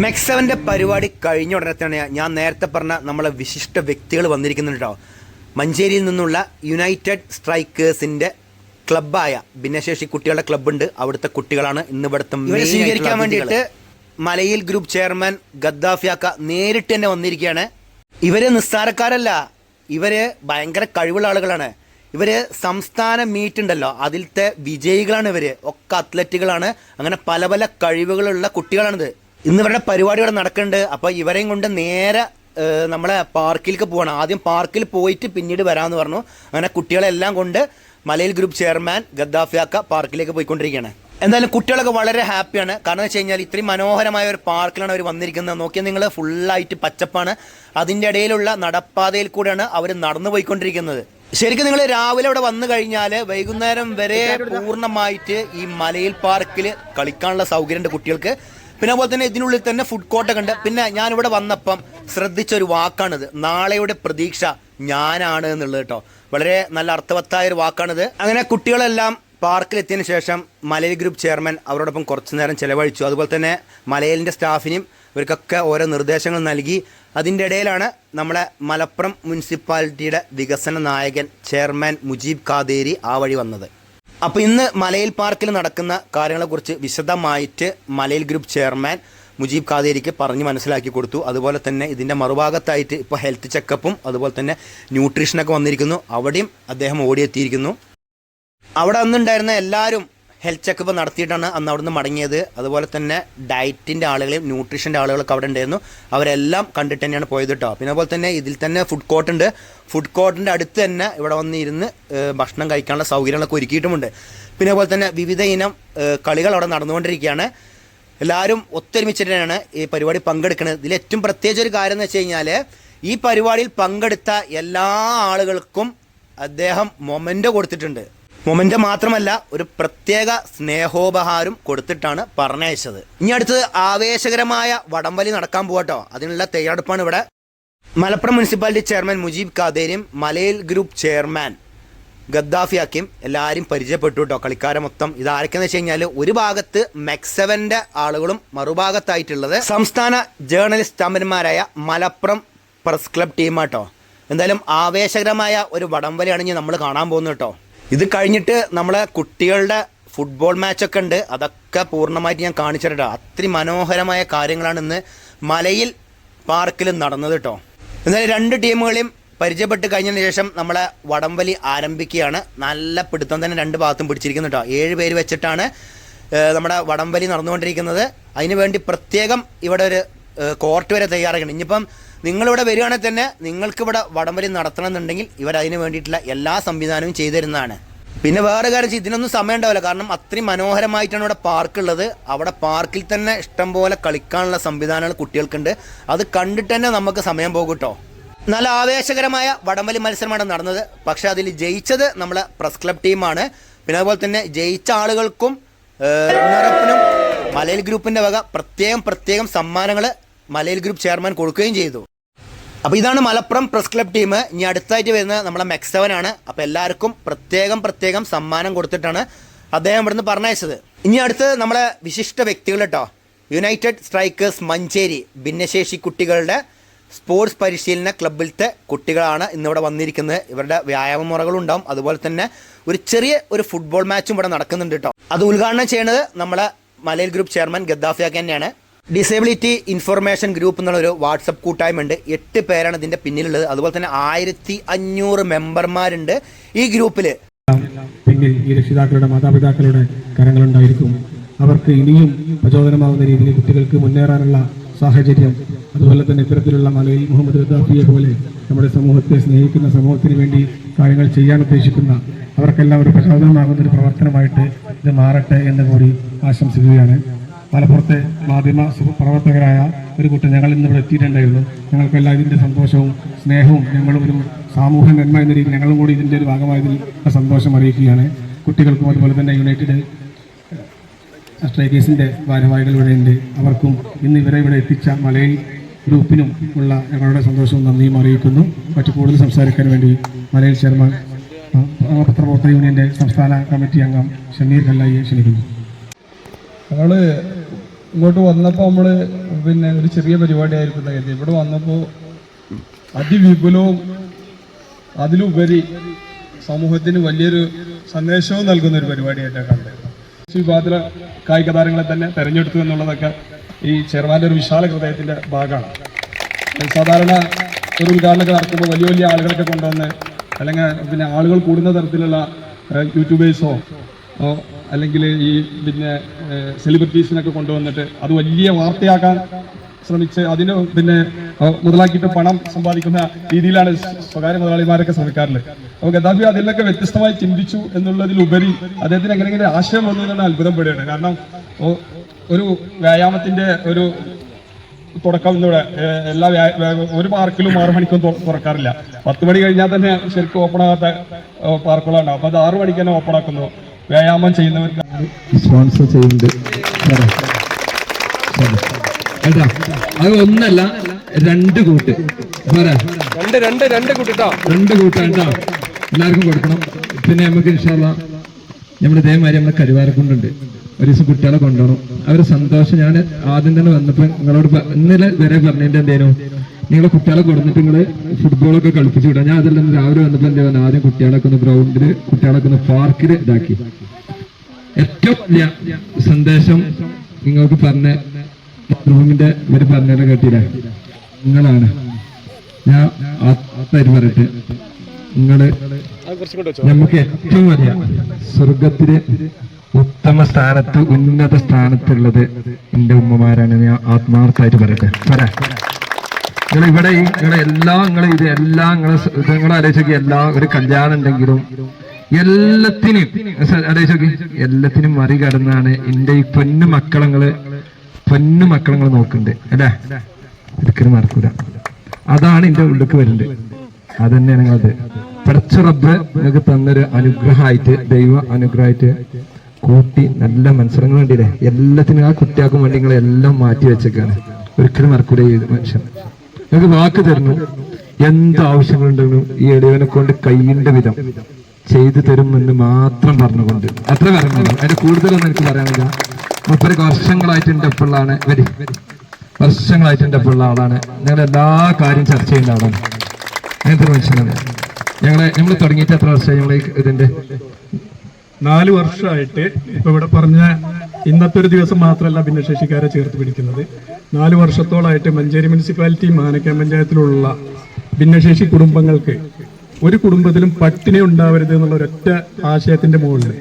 മെക്സവന്റെ പരിപാടി കഴിഞ്ഞ ഉടനെ തന്നെ ഞാൻ നേരത്തെ പറഞ്ഞ നമ്മളെ വിശിഷ്ട വ്യക്തികൾ വന്നിരിക്കുന്നുണ്ട്? കേട്ടോ മഞ്ചേരിയിൽ നിന്നുള്ള യുണൈറ്റഡ് സ്ട്രൈക്കേഴ്സിന്റെ ക്ലബ്ബായ ഭിന്നശേഷി കുട്ടികളുടെ ക്ലബ്ബുണ്ട് അവിടുത്തെ കുട്ടികളാണ് ഇന്ന് ഇവിടുത്തെ സ്വീകരിക്കാൻ വേണ്ടിയിട്ട് മലയിൽ ഗ്രൂപ്പ് ചെയർമാൻ ഗദ്ദാഫിയാക്ക നേരിട്ട് തന്നെ വന്നിരിക്കുകയാണ്. ഇവർ നിസ്സാരക്കാരല്ല. ഇവർ ഭയങ്കര കഴിവുള്ള ആളുകളാണ്. ഇവർ സംസ്ഥാന മീറ്റ് ഉണ്ടല്ലോ. അതിലത്തെ വിജയികളാണ് ഇവർ. ഒക്കെ അത്ലറ്റുകളാണ് അങ്ങനെ പല പല കഴിവുകളുള്ള കുട്ടികളാണിത്. ഇന്ന് ഇവരുടെ പരിപാടി ഇവിടെ നടക്കുന്നുണ്ട്. അപ്പോൾ ഇവരെയും കൊണ്ട് നേരെ നമ്മളെ പാർക്കിലേക്ക് പോകണം ആദ്യം പാർക്കിൽ പോയിട്ട് പിന്നീട് വരാമെന്ന് പറഞ്ഞു. അങ്ങനെ കുട്ടികളെല്ലാം കൊണ്ട് മലയിൽ ഗ്രൂപ്പ് ചെയർമാൻ ഗദ്ദാഫിയാക്ക പാർക്കിലേക്ക് പോയിക്കൊണ്ടിരിക്കുകയാണ്. എന്തായാലും കുട്ടികളൊക്കെ വളരെ ഹാപ്പിയാണ്. കാരണം വെച്ച് കഴിഞ്ഞാൽ ഇത്രയും മനോഹരമായ ഒരു പാർക്കിലാണ് അവർ വന്നിരിക്കുന്നത്. നോക്കിയാൽ നിങ്ങൾ ഫുള്ളായിട്ട് പച്ചപ്പാണ്. അതിന്റെ ഇടയിലുള്ള നടപ്പാതയിൽ കൂടെയാണ് അവർ നടന്നു പോയിക്കൊണ്ടിരിക്കുന്നത്. ശരിക്കും നിങ്ങൾ രാവിലെ ഇവിടെ വന്നു കഴിഞ്ഞാൽ വൈകുന്നേരം വരെ പൂർണമായിട്ട് ഈ മലയിൽ പാർക്കിൽ കളിക്കാനുള്ള സൗകര്യമുണ്ട് കുട്ടികൾക്ക്. പിന്നെ അതുപോലെ തന്നെ ഇതിനുള്ളിൽ തന്നെ ഫുഡ് കോർട്ടൊക്കെ ഉണ്ട്. പിന്നെ ഞാൻ ഇവിടെ വന്നപ്പം ശ്രദ്ധിച്ച ഒരു വാക്കാണിത്. നാളെയുടെ പ്രതീക്ഷ ഞാനാണ് എന്നുള്ളത് കേട്ടോ. വളരെ നല്ല അർത്ഥവത്തായ ഒരു വാക്കാണിത്. അങ്ങനെ കുട്ടികളെല്ലാം പാർക്കിലെത്തിയതിനു ശേഷം മലയിൽ ഗ്രൂപ്പ് ചെയർമാൻ അവരോടൊപ്പം കുറച്ചു നേരം ചെലവഴിച്ചു. അതുപോലെ തന്നെ മലയിലിന്റെ സ്റ്റാഫിനും ഇവർക്കൊക്കെ ഓരോ നിർദ്ദേശങ്ങൾ നൽകി. അതിന്റെ ഇടയിലാണ് നമ്മളെ മലപ്പുറം മുനിസിപ്പാലിറ്റിയുടെ വികസന നായകൻ ചെയർമാൻ മുജീബ് കാതേരി ആ വഴി വന്നത്. അപ്പോൾ ഇന്ന് മലയിൽ പാർക്കിൽ നടക്കുന്ന കാര്യങ്ങളെക്കുറിച്ച് വിശദമായിട്ട് മലയിൽ ഗ്രൂപ്പ് ചെയർമാൻ മുജീബ് ഖാദേരിക്ക് പറഞ്ഞ് മനസ്സിലാക്കി കൊടുത്തു. അതുപോലെ തന്നെ ഇതിന്റെ മറുഭാഗത്തായിട്ട് ഇപ്പോൾ ഹെൽത്ത് ചെക്കപ്പും അതുപോലെ തന്നെ ന്യൂട്രീഷനൊക്കെ വന്നിരിക്കുന്നു. അവിടെയും അദ്ദേഹം ഓടിയെത്തിയിരിക്കുന്നു. അവിടെ അന്നുണ്ടായിരുന്ന എല്ലാവരും ഹെൽത്ത് ചെക്കപ്പ് നടത്തിയിട്ടാണ് അന്ന് അവിടുന്ന് മടങ്ങിയത്. അതുപോലെ തന്നെ ഡയറ്റിന്റെ ആളുകളെയും ന്യൂട്രീഷന്റെ ആളുകളൊക്കെ അവിടെ ഉണ്ടായിരുന്നു. അവരെല്ലാം കണ്ടിട്ട് തന്നെയാണ് പോയത് കേട്ടോ പിന്നെ അതുപോലെ തന്നെ ഇതിൽ തന്നെ ഫുഡ് കോർട്ട് ഉണ്ട്. ഫുഡ് കോർട്ടിന്റെ അടുത്ത് തന്നെ ഇവിടെ വന്നിരുന്ന് ഭക്ഷണം കഴിക്കാനുള്ള സൗകര്യങ്ങളൊക്കെ ഒരുക്കിയിട്ടുമുണ്ട്. പിന്നെ അതുപോലെ തന്നെ വിവിധ ഇനം കളികൾ അവിടെ നടന്നുകൊണ്ടിരിക്കുകയാണ്. എല്ലാവരും ഒത്തൊരുമിച്ചിട്ടാണ് ഈ പരിപാടി പങ്കെടുക്കുന്നത്. ഇതിൽ ഏറ്റവും പ്രത്യേകിച്ച് ഒരു കാര്യം എന്ന് വെച്ച് കഴിഞ്ഞാൽ ഈ പരിപാടിയിൽ പങ്കെടുത്ത എല്ലാ ആളുകൾക്കും അദ്ദേഹം മൊമെന്റോ കൊടുത്തിട്ടുണ്ട്. മൊമെന്റോ മാത്രമല്ല ഒരു പ്രത്യേക സ്നേഹോപഹാരം കൊടുത്തിട്ടാണ് പറഞ്ഞയച്ചത്. ഇനി അടുത്തത് ആവേശകരമായ വടംവലി നടക്കാൻ പോകട്ടോ അതിനുള്ള തയ്യാറെടുപ്പാണ് ഇവിടെ മലപ്പുറം മുനിസിപ്പാലിറ്റി ചെയർമാൻ മുജീബ് ഖാദേരിയും മലയിൽ ഗ്രൂപ്പ് ചെയർമാൻ ഗദ്ദാഫി ഗദ്ദാഫിയാക്കിയും എല്ലാവരും പരിചയപ്പെട്ടു കേട്ടോ കളിക്കാരെ മൊത്തം. ഇത് ആരൊക്കെയെന്ന് വെച്ച് കഴിഞ്ഞാൽ ഒരു ഭാഗത്ത് മെക്സവന്റെ ആളുകളും മറുഭാഗത്തായിട്ടുള്ളത് സംസ്ഥാന ജേർണലിസ്റ്റ് ചാമ്പ്യന്മാരായ മലപ്പുറം പ്രസ് ക്ലബ് ടീമാട്ടോ എന്തായാലും ആവേശകരമായ ഒരു വടംവലിയാണ് ഇനി നമ്മൾ കാണാൻ പോകുന്നത് കേട്ടോ ഇത് കഴിഞ്ഞിട്ട് നമ്മളെ കുട്ടികളുടെ ഫുട്ബോൾ മാച്ചൊക്കെ ഉണ്ട്. അതൊക്കെ പൂർണമായിട്ട് ഞാൻ കാണിച്ചിട്ടുണ്ട് അത്രയും മനോഹരമായ കാര്യങ്ങളാണ് ഇന്ന് മലയിൽ പാർക്കിൽ നടന്നത് കേട്ടോ. എന്നാലും രണ്ട് ടീമുകളെയും പരിചയപ്പെട്ട് കഴിഞ്ഞതിന് ശേഷം നമ്മളെ വടംവലി ആരംഭിക്കുകയാണ്. നല്ല പിടുത്തം തന്നെ രണ്ട് ഭാഗത്തും പിടിച്ചിരിക്കുന്നു കേട്ടോ. ഏഴ് പേര് വെച്ചിട്ടാണ് നമ്മുടെ വടംവലി നടന്നുകൊണ്ടിരിക്കുന്നത്. അതിനുവേണ്ടി പ്രത്യേകം ഇവിടെ ഒരു കോർട്ട് വരെ തയ്യാറാക്കണം ഇനിയിപ്പം നിങ്ങളിവിടെ വരികയാണെങ്കിൽ തന്നെ നിങ്ങൾക്കിവിടെ വടംവലി നടത്തണം എന്നുണ്ടെങ്കിൽ ഇവർ അതിന് വേണ്ടിയിട്ടുള്ള എല്ലാ സംവിധാനവും ചെയ്തു തരുന്നതാണ് പിന്നെ വേറെ കാര്യം ഇതിനൊന്നും സമയം ഉണ്ടാവില്ല കാരണം അത്രയും മനോഹരമായിട്ടാണ് ഇവിടെ പാർക്ക് ഉള്ളത് അവിടെ പാർക്കിൽ തന്നെ ഇഷ്ടംപോലെ കളിക്കാനുള്ള സംവിധാനങ്ങൾ കുട്ടികൾക്കുണ്ട്. അത് കണ്ടിട്ട് തന്നെ നമുക്ക് സമയം പോകും നല്ല ആവേശകരമായ വടംവലി മത്സരമാണ് നടന്നത്. പക്ഷേ അതിൽ ജയിച്ചത് നമ്മളെ പ്രസ് ക്ലബ് ടീമാണ്. പിന്നെ അതുപോലെ തന്നെ ജയിച്ച ആളുകൾക്കും റണ്ണറപ്പിനും മലയിൽ ഗ്രൂപ്പിന്റെ വക പ്രത്യേകം പ്രത്യേകം സമ്മാനങ്ങൾ മലയിൽ ഗ്രൂപ്പ് ചെയർമാൻ കൊടുക്കുകയും ചെയ്തു. അപ്പോൾ ഇതാണ് മലപ്പുറം പ്രസ് ക്ലബ് ടീം. ഇനി അടുത്തായിട്ട് വരുന്നത് നമ്മുടെ മെക്സവൻ ആണ്. അപ്പോൾ എല്ലാവർക്കും പ്രത്യേകം പ്രത്യേകം സമ്മാനം കൊടുത്തിട്ടാണ് അദ്ദേഹം ഇവിടുന്ന് പറഞ്ഞയച്ചത്. ഇനി അടുത്ത് നമ്മളെ വിശിഷ്ട വ്യക്തികൾ കേട്ടോ. യുണൈറ്റഡ് സ്ട്രൈക്കേഴ്സ് മഞ്ചേരി ഭിന്നശേഷി കുട്ടികളുടെ സ്പോർട്സ് പരിശീലന ക്ലബിലത്തെ കുട്ടികളാണ് ഇന്നിവിടെ വന്നിരിക്കുന്നത്. ഇവരുടെ വ്യായാമ മുറകളുണ്ടാവും അതുപോലെ തന്നെ ഒരു ചെറിയ ഒരു ഫുട്ബോൾ മാച്ചും ഇവിടെ നടക്കുന്നുണ്ട് കേട്ടോ. അത് ഉദ്ഘാടനം ചെയ്യുന്നത് നമ്മളെ മലയിൽ ഗ്രൂപ്പ് ചെയർമാൻ ഗദ്ദാഫിയാക്ക് തന്നെയാണ്. ഡിസേബിലിറ്റി ഇൻഫർമേഷൻ ഗ്രൂപ്പ് എന്നുള്ളൊരു വാട്സപ്പ് കൂട്ടായ്മ ഉണ്ട് എട്ട് പേരാണ് ഇതിന്റെ പിന്നിലുള്ളത്. അതുപോലെ തന്നെ ആയിരത്തി അഞ്ഞൂറ് മെമ്പർമാരുണ്ട് ഈ ഗ്രൂപ്പിൽ പിന്നിൽ ഈ രക്ഷിതാക്കളുടെ മാതാപിതാക്കളുടെ കരങ്ങളുണ്ടായിരിക്കും. അവർക്ക് ഇനിയും പ്രചോദനമാകുന്ന രീതിയിൽ കുട്ടികൾക്ക് മുന്നേറാനുള്ള സാഹചര്യം അതുപോലെ തന്നെ ഇത്തരത്തിലുള്ള മലയിൽ മുഹമ്മദ് ഗദ്ദാഫിയെ പോലെ നമ്മുടെ സമൂഹത്തെ സ്നേഹിക്കുന്ന സമൂഹത്തിന് വേണ്ടി കാര്യങ്ങൾ ചെയ്യാൻ ഉദ്ദേശിക്കുന്ന അവർക്കെല്ലാം ഒരു പ്രചോദനമാകുന്ന ഒരു പ്രവർത്തനമായിട്ട് ഇത് മാറട്ടെ എന്ന് കൂടി ആശംസിക്കുകയാണ്. മലപ്പുറത്തെ മാധ്യമ പ്രവർത്തകരായ ഒരു കൂട്ടം ഞങ്ങൾ ഇന്ന് ഇവിടെ എത്തിയിട്ടുണ്ടായിരുന്നു. ഞങ്ങൾക്കെല്ലാം ഇതിന്റെ സന്തോഷവും സ്നേഹവും ഞങ്ങളും ഒരു സാമൂഹ്യ നന്മ എന്ന രീതിയിൽ ഞങ്ങളും കൂടി ഇതിന്റെ ഒരു ഭാഗമായതിൽ സന്തോഷം അറിയിക്കുകയാണ്. കുട്ടികൾക്കും അതുപോലെ തന്നെ യുണൈറ്റഡ് സ്ട്രൈക്കേഴ്സിന്റെ ഭാരവാഹികൾ ഇവിടെയുണ്ട് അവർക്കും ഇന്ന് ഇവരെ ഇവിടെ എത്തിച്ച മലയിൽ ഗ്രൂപ്പിനും ഉള്ള ഞങ്ങളുടെ സന്തോഷവും നന്ദിയും അറിയിക്കുന്നു. മറ്റു കൂടുതൽ സംസാരിക്കാൻ വേണ്ടി മലയിൽ ചെയർമാൻ പത്രപ്രവർത്തക യൂണിയന്റെ സംസ്ഥാന കമ്മിറ്റി അംഗം ഷമീർ കല്ലായിയെ ക്ഷണിക്കുന്നു. ഞങ്ങൾ ഇങ്ങോട്ട് വന്നപ്പോൾ നമ്മൾ പിന്നെ ഒരു ചെറിയ പരിപാടിയായിരുന്നു കരുതി ഇവിടെ വന്നപ്പോൾ അതിവിപുലവും അതിലുപരി സമൂഹത്തിന് വലിയൊരു സന്ദേശവും നൽകുന്ന ഒരു പരിപാടിയായിട്ടാണ് കണ്ടത്. വിഭാഗത്തിലെ കായിക താരങ്ങളെ തന്നെ തെരഞ്ഞെടുത്തു എന്നുള്ളതൊക്കെ ഈ ചെയർമാന്റെ ഒരു വിശാല ഹൃദയത്തിന്റെ ഭാഗമാണ്. സാധാരണ ഒരു ഉദ്ഘാടനമൊക്കെ നടക്കുമ്പോൾ വലിയ വലിയ ആളുകളൊക്കെ കൊണ്ടുവന്ന് അല്ലെങ്കിൽ പിന്നെ ആളുകൾ കൂടുന്ന തരത്തിലുള്ള യൂട്യൂബേഴ്സോ അല്ലെങ്കിൽ ഈ പിന്നെ സെലിബ്രിറ്റീസിനൊക്കെ കൊണ്ടുവന്നിട്ട് അത് വലിയ വാർത്തയാക്കാൻ ശ്രമിച്ച് അതിന് പിന്നെ മുതലാക്കിയിട്ട് പണം സമ്പാദിക്കുന്ന രീതിയിലാണ് സ്വകാര്യ മുതലാളിമാരൊക്കെ ശ്രമിക്കാറുള്ളത്. അപ്പോൾ ഗദ്ദാഫി അതിലൊക്കെ വ്യത്യസ്തമായി ചിന്തിച്ചു എന്നുള്ളതിലുപരി അദ്ദേഹത്തിന് എങ്ങനെയെങ്കിലും ആശയം വന്നു എന്നാണ് അത്ഭുതപ്പെടുകയാണ് കാരണം ഒരു വ്യായാമത്തിന്റെ ഒരു തുടക്കം ഇവിടെ എല്ലാ ഒരു പാർക്കിലും ആറു മണിക്കും തുറക്കാറില്ല. പത്ത് മണി കഴിഞ്ഞാൽ തന്നെ ശരിക്കും ഓപ്പൺ ആകാത്ത പാർക്കുകളാണ്. അപ്പൊ അത് ആറു മണിക്ക് തന്നെ ഓപ്പൺ ആക്കുന്നു. വ്യായാമം ചെയ്യുന്നവർക്ക് സ്പോൺസർ ചെയ്യുന്നുണ്ട്. അത് ഒന്നല്ല രണ്ട് കൂട്ട്. രണ്ട് രണ്ട് രണ്ട് കുട്ടിട്ടോ? രണ്ട് എല്ലാവർക്കും കൊടുക്കണം. പിന്നെ നമുക്ക് ഇൻഷാല്ല നമ്മുടെ ഇതേമാതിരി നമ്മളെ കരുവാരക്കുണ്ടുണ്ട്. ഒരു ദിവസം കുട്ടികളെ കൊണ്ടുപോകണം. അവരെ സന്തോഷം. ഞാൻ ആദ്യം തന്നെ വന്നപ്പോൾ നിങ്ങളോട് ഇന്നലെ വരെ പറഞ്ഞതിന്റെ എന്തേനു നിങ്ങളെ കുട്ടികളെ കൊടുത്തിട്ട് നിങ്ങൾ ഫുട്ബോളൊക്കെ കളിപ്പിച്ചു വിടാം. ഞാൻ അതെല്ലാം രാവിലെ വന്നപ്പോൾ എന്റെ പറഞ്ഞാൽ ആദ്യം കുട്ടികളൊക്കെ ഒന്ന് ഗ്രൗണ്ടിൽ കുട്ടികളൊക്കെ ഒന്ന് പാർക്കിൽ ഇതാക്കി. ഏറ്റവും വലിയ സന്ദേശം നിങ്ങൾക്ക് പറഞ്ഞ റൂമിന്റെ ഇവർ പറഞ്ഞ കേട്ടില്ല? നിങ്ങളാണ്. ഞാൻ ആത്മാര് പറയട്ടെ നിങ്ങൾ നമുക്ക് ഏറ്റവും വലിയ സ്വർഗത്തിൽ ഉത്തമ സ്ഥാനത്ത് ഉന്നത സ്ഥാനത്തുള്ളത് എന്റെ ഉമ്മമാരാണ്. ഞാൻ ആത്മാർത്ഥമായിട്ട് പറയട്ടെ. പറയാ നിങ്ങൾ ഇവിടെ നിങ്ങളെ എല്ലാം നിങ്ങൾ ഇത് എല്ലാം നിങ്ങളെ നിങ്ങൾ ആലോചിച്ചു എല്ലാ ഒരു കല്യാണം ഉണ്ടെങ്കിലും എല്ലാത്തിനും ആലോചിച്ചോക്കി എല്ലാത്തിനും മറികടന്നാണ് എന്റെ ഈ പൊന്നു മക്കളങ്ങൾ പൊന്നു മക്കളങ്ങൾ നോക്കുന്നുണ്ട് അല്ലേ? ഒരിക്കലും മറക്കൂല. അതാണ് എന്റെ ഉള്ളിലേക്ക് വരുന്നത്. അതന്നെയാണ് നിങ്ങളത്. പടച്ച റബ്ബ് നിങ്ങൾക്ക് തന്നൊരു അനുഗ്രഹമായിട്ട് ദൈവ അനുഗ്രഹമായിട്ട് കൂട്ടി നല്ല മത്സരങ്ങൾ വേണ്ടിയില്ലേ എല്ലാത്തിനും ആ കുട്ടികൾക്കും വേണ്ടി നിങ്ങളെല്ലാം മാറ്റി വെച്ചേക്കാണ്. ഒരിക്കലും മറക്കൂല ഈ മനുഷ്യൻ. നിങ്ങൾക്ക് വാക്ക് തരുന്നു. എന്ത് ആവശ്യങ്ങളുണ്ടെന്ന് ഈ എളിയവനെ കൊണ്ട് കയ്യിന്റെ വിധം ചെയ്തു തരുമെന്ന് മാത്രം പറഞ്ഞുകൊണ്ട്. അത്ര കാര്യങ്ങളാണ് അതിന്റെ കൂടുതലൊന്നും എനിക്ക് പറയാനില്ല. മുപ്പത് വർഷങ്ങളായിട്ട് എന്റെ ഒപ്പമുള്ളതാണ് വരി വർഷങ്ങളായിട്ട് എന്റെ ഒപ്പമുള്ള ആളാണ്. ഞങ്ങൾ എല്ലാ കാര്യം ചർച്ച ചെയ്യുന്ന ആളാണ്. അങ്ങനത്തെ മനുഷ്യനാണ്. ഞങ്ങളെ നമ്മൾ തുടങ്ങിയിട്ട് എത്ര വർഷമായി ഞങ്ങൾ ഇതിന്റെ നാല് വർഷമായിട്ട് ഇപ്പൊ ഇവിടെ പറഞ്ഞ ഇന്നത്തെ ഒരു ദിവസം മാത്രമല്ല ഭിന്നശേഷിക്കാരെ ചേർത്ത് പിടിക്കുന്നത്. നാല് വർഷത്തോളായിട്ട് മഞ്ചേരി മുനിസിപ്പാലിറ്റി മാനക്ക പഞ്ചായത്തിലുള്ള ഭിന്നശേഷി കുടുംബങ്ങൾക്ക് ഒരു കുടുംബത്തിലും പട്ടിണി ഉണ്ടാവരുത് എന്നുള്ള ഒരൊറ്റ ആശയത്തിന്റെ മുകളിൽ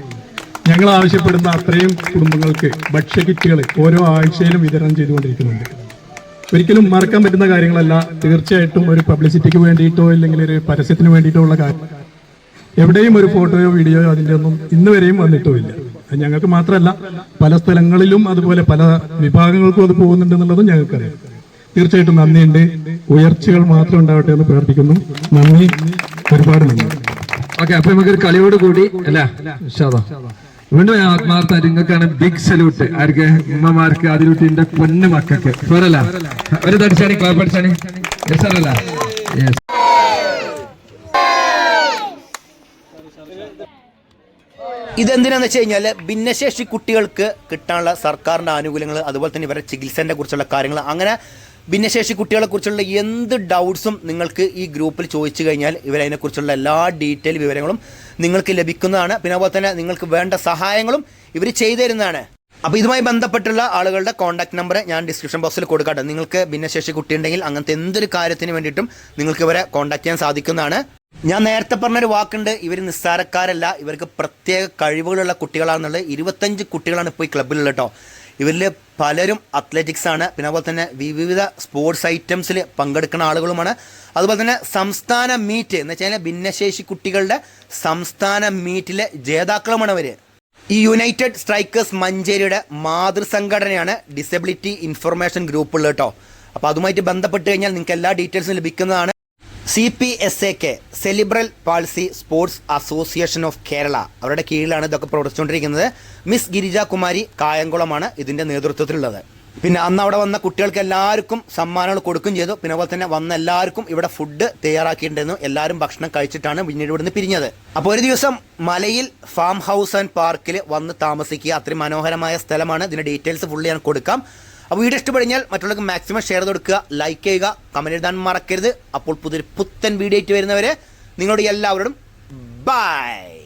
ഞങ്ങൾ ആവശ്യപ്പെടുന്ന അത്രയും കുടുംബങ്ങൾക്ക് ഭക്ഷ്യക്കിറ്റുകൾ ഓരോ ആഴ്ചയിലും വിതരണം ചെയ്തുകൊണ്ടിരിക്കുന്നുണ്ട്. ഒരിക്കലും മറക്കാൻ പറ്റുന്ന കാര്യങ്ങളല്ല. തീർച്ചയായിട്ടും ഒരു പബ്ലിസിറ്റിക്ക് വേണ്ടിയിട്ടോ അല്ലെങ്കിൽ ഒരു പരസ്യത്തിന് വേണ്ടിയിട്ടോ ഉള്ള കാര്യം. എവിടെയും ഒരു ഫോട്ടോയോ വീഡിയോയോ അതിന്റെ ഒന്നും ഇന്ന് വരെയും വന്നിട്ടുമില്ല. ഞങ്ങൾക്ക് മാത്രമല്ല പല സ്ഥലങ്ങളിലും അതുപോലെ പല വിഭാഗങ്ങൾക്കും അത് പോകുന്നുണ്ട് എന്നുള്ളതും ഞങ്ങൾക്കറിയാം. തീർച്ചയായിട്ടും നന്ദിയുണ്ട്. ഉയർച്ചകൾ മാത്രം ഉണ്ടാവട്ടെ എന്ന് പ്രാർത്ഥിക്കുന്നു. നന്ദി. ഒരുപാട് നന്ദി. ഓക്കെ അപ്പൊ നമുക്കൊരു കളിയോട് കൂടി അല്ല. വീണ്ടും ഞാൻ ആത്മാർത്ഥ നിങ്ങൾക്കാണ് ബിഗ് സല്യൂട്ട് ആർക്ക്? ഉമ്മമാർക്ക് അതിലൂട്ടിന്റെ പൊന്നു മക്കൾക്ക്. പോരല്ല? ഒരു തടിച്ചാണി കുഴപ്പടിച്ചാണി സാറല്ല യെസ് ഇതെന്തിനാന്ന് വെച്ച് കഴിഞ്ഞാൽ ഭിന്നശേഷി കുട്ടികൾക്ക് കിട്ടാനുള്ള സർക്കാരിന്റെ ആനുകൂല്യങ്ങൾ അതുപോലെ തന്നെ ഇവരുടെ ചികിത്സേന്റെ കുറിച്ചുള്ള കാര്യങ്ങൾ അങ്ങനെ ഭിന്നശേഷി കുട്ടികളെ കുറിച്ചുള്ള എന്ത് ഡൗട്ട്സും നിങ്ങൾക്ക് ഈ ഗ്രൂപ്പിൽ ചോദിച്ചു കഴിഞ്ഞാൽ ഇവരതിനെക്കുറിച്ചുള്ള എല്ലാ ഡീറ്റെയിൽ വിവരങ്ങളും നിങ്ങൾക്ക് ലഭിക്കുന്നതാണ്. പിന്നെ അതുപോലെ തന്നെ നിങ്ങൾക്ക് വേണ്ട സഹായങ്ങളും ഇവർ ചെയ്തു തരുന്നതാണ്. അപ്പോൾ ഇതുമായി ബന്ധപ്പെട്ടുള്ള ആളുകളുടെ കോൺടാക്ട് നമ്പർ ഞാൻ ഡിസ്ക്രിപ്ഷൻ ബോക്സിൽ കൊടുക്കട്ടെ. നിങ്ങൾക്ക് ഭിന്നശേഷി കുട്ടിയുണ്ടെങ്കിൽ അങ്ങനത്തെ എന്തൊരു കാര്യത്തിന് വേണ്ടിയിട്ടും നിങ്ങൾക്ക് ഇവരെ കോൺടാക്ട് ചെയ്യാൻ സാധിക്കുന്നതാണ്. ഞാൻ നേരത്തെ പറഞ്ഞൊരു വാക്കുണ്ട്. ഇവർ നിസ്സാരക്കാരല്ല. ഇവർക്ക് പ്രത്യേക കഴിവുകളുള്ള കുട്ടികളാണെന്നുള്ളത് ഇരുപത്തഞ്ച് കുട്ടികളാണ് ഇപ്പോൾ ഈ ക്ലബ്ബിലുള്ളത് കേട്ടോ. ഇവരിൽ പലരും അത്ലറ്റിക്സ് ആണ്. പിന്നെ അതുപോലെ തന്നെ വിവിധ സ്പോർട്സ് ഐറ്റംസിൽ പങ്കെടുക്കുന്ന ആളുകളുമാണ്. അതുപോലെ തന്നെ സംസ്ഥാന മീറ്റ് എന്ന് വെച്ചാൽ ഭിന്നശേഷി കുട്ടികളുടെ സംസ്ഥാന മീറ്റിലെ ജേതാക്കളുമാണ് അവർ ഈ യുണൈറ്റഡ് സ്ട്രൈക്കേഴ്സ് മഞ്ചേരിയുടെ മാതൃസംഘടനയാണ് ഡിസബിലിറ്റി ഇൻഫർമേഷൻ ഗ്രൂപ്പ് ഉള്ളത് കേട്ടോ. അപ്പോൾ അതുമായിട്ട് ബന്ധപ്പെട്ട് കഴിഞ്ഞാൽ നിങ്ങൾക്ക് എല്ലാ ഡീറ്റെയിൽസും ലഭിക്കുന്നതാണ്. C P S A K cerebral palsy sports association of Kerala അവരുടെ കീഴിലാണ് ഇതൊക്കെ പ്രവർത്തിച്ചുകൊണ്ടിരിക്കുന്നത്. മിസ് ഗിരിജ കുമാരി കായംകുളമാണ് ഇതിന്റെ നേതൃത്വത്തിലുള്ളത്. പിന്നെ അന്ന് അവിടെ വന്ന കുട്ടികൾക്ക് എല്ലാവർക്കും സമ്മാനങ്ങൾ കൊടുക്കുകയും ചെയ്തു. പിന്നെ അതുപോലെ തന്നെ വന്ന എല്ലാവർക്കും ഇവിടെ ഫുഡ് തയ്യാറാക്കിയിട്ടുണ്ടായിരുന്നു. എല്ലാവരും ഭക്ഷണം കഴിച്ചിട്ടാണ് പിന്നീട് ഇവിടുന്ന് പിരിഞ്ഞത്. അപ്പോൾ ഒരു ദിവസം മലയിൽ ഫാം ഹൗസ് ആൻഡ് പാർക്കിൽ വന്ന് താമസിക്കുക അത്രയും മനോഹരമായ സ്ഥലമാണ്. ഇതിന്റെ ഡീറ്റെയിൽസ് ഫുള്ള് ഞാൻ കൊടുക്കാം. അപ്പോൾ വീഡിയോ ഇഷ്ടപ്പെടുന്നാൽ മറ്റുള്ളവർക്ക് മാക്സിമം ഷെയർ കൊടുക്കുക ലൈക്ക് ചെയ്യുക കമന്റ് എഴുതാൻ മറക്കരുത്. അപ്പോൾ പുതിയൊരു പുത്തൻ വീഡിയോ ആയിട്ട് വരുന്നവരെ നിങ്ങളോട് എല്ലാവരോടും ബൈ